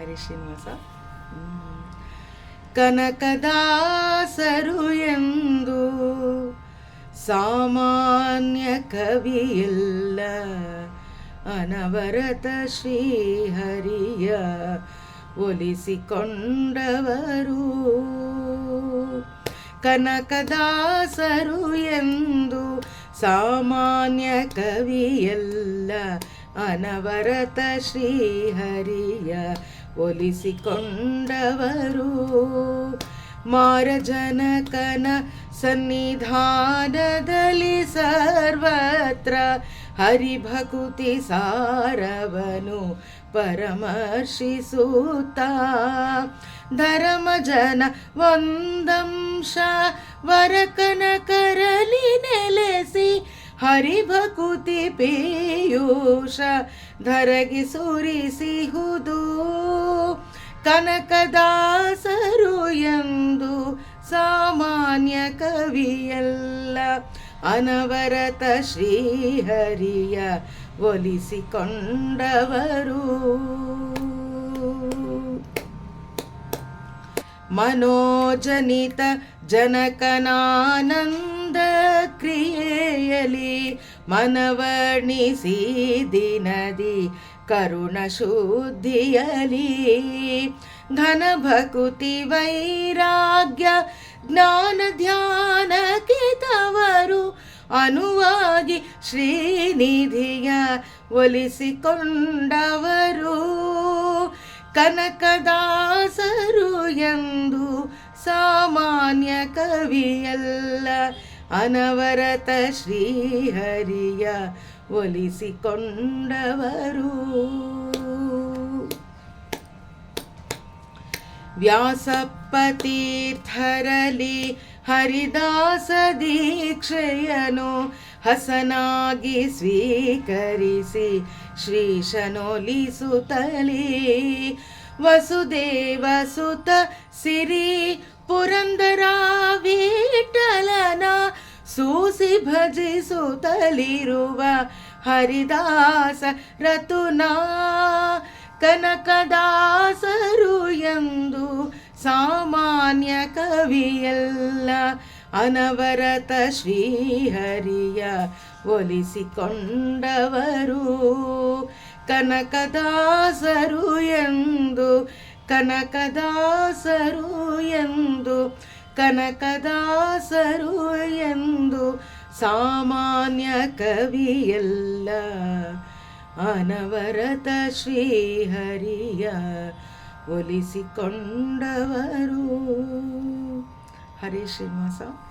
ಹರಿ ಶ್ರೀನಿವಾಸ. ಕನಕದಾಸರು ಎಂದು ಸಾಮಾನ್ಯ ಕವಿಯಲ್ಲ ಅನವರತ ಶ್ರೀಹರಿಯ ಒಲಿಸಿಕೊಂಡವರು ಕನಕದಾಸರು ಎಂದು ಸಾಮಾನ್ಯ ಕವಿಯಲ್ಲ ಅನವರತ ಶ್ರೀಹರಿಯ ಒಲಿಸಿಕೊಂಡವರು. ಮಾರಜನಕನ ಸನ್ನಿಧಾನದಲ್ಲಿ ಸರ್ವತ್ರ ಹರಿಭಕುತಿ ಸಾರವನು ಪರಮರ್ಶಿಸುತ್ತಾ. ಧರ್ಮ ಜನ ಒಂದಂಶ ವರಕನ ಕರಲಿ ನೆಲೆಸಿ ಹರಿಭಕುತಿ ಪೇಯೂಷ ಧರಗಿ ಸುರಿಸಿಹುದು. ಕನಕದಾಸರು ಎಂದು ಸಾಮಾನ್ಯ ಕವಿಯಲ್ಲ ಅನವರತ ಶ್ರೀಹರಿಯ ಒಲಿಸಿಕೊಂಡವರು. ಮನೋಜನಿತ ಜನಕನಾನಂದ ಮನವರ್ಣಿಸಿ ದಿನದಿ ಕರುಣ ಶುದ್ಧಿಯಲಿ. ಘನ ಭಕುತಿ ವೈರಾಗ್ಯ ಜ್ಞಾನ ಧ್ಯಾನಕ್ಕೆ ತವರು ಅನುವಾಗಿ ಶ್ರೀನಿಧಿಯ ಒಲಿಸಿಕೊಂಡವರು. ಕನಕದಾಸರು ಎಂದು ಸಾಮಾನ್ಯ ಕವಿಯಲ್ಲ ಅನವರತ ಶ್ರೀಹರಿಯ ಒಲಿಸಿಕೊಂಡವರು. ವ್ಯಾಸಪತೀರ್ಥರಲಿ ಹರಿದಾಸ ದೀಕ್ಷೆಯನು ಹಸನಾಗಿ ಸ್ವೀಕರಿಸಿ ಶ್ರೀಶನೊಲಿಸುತ್ತಲೇ. ವಸುದೇವ ಸುತ ಸಿರಿ ಪುರಂದರಾವಿ ಸೂಸಿ ಭಜಿಸುತ್ತಲಿರುವ ಹರಿದಾಸ ರತುನಾ. ಕನಕದಾಸರು ಎಂದು ಸಾಮಾನ್ಯ ಕವಿಯಲ್ಲ ಅನವರತ ಶ್ರೀಹರಿಯ ಒಲಿಸಿಕೊಂಡವರು. ಕನಕದಾಸರು ಎಂದು ಕನಕದಾಸರು ಎಂದು ಕನಕದಾಸರು ಎಂದು ಸಾಮಾನ್ಯ ಕವಿಯಲ್ಲ. ಅನವರತ ಶ್ರೀಹರಿಯ ಒಲಿಸಿಕೊಂಡವರು. ಹರಿ ಶ್ರೀನಿವಾಸ.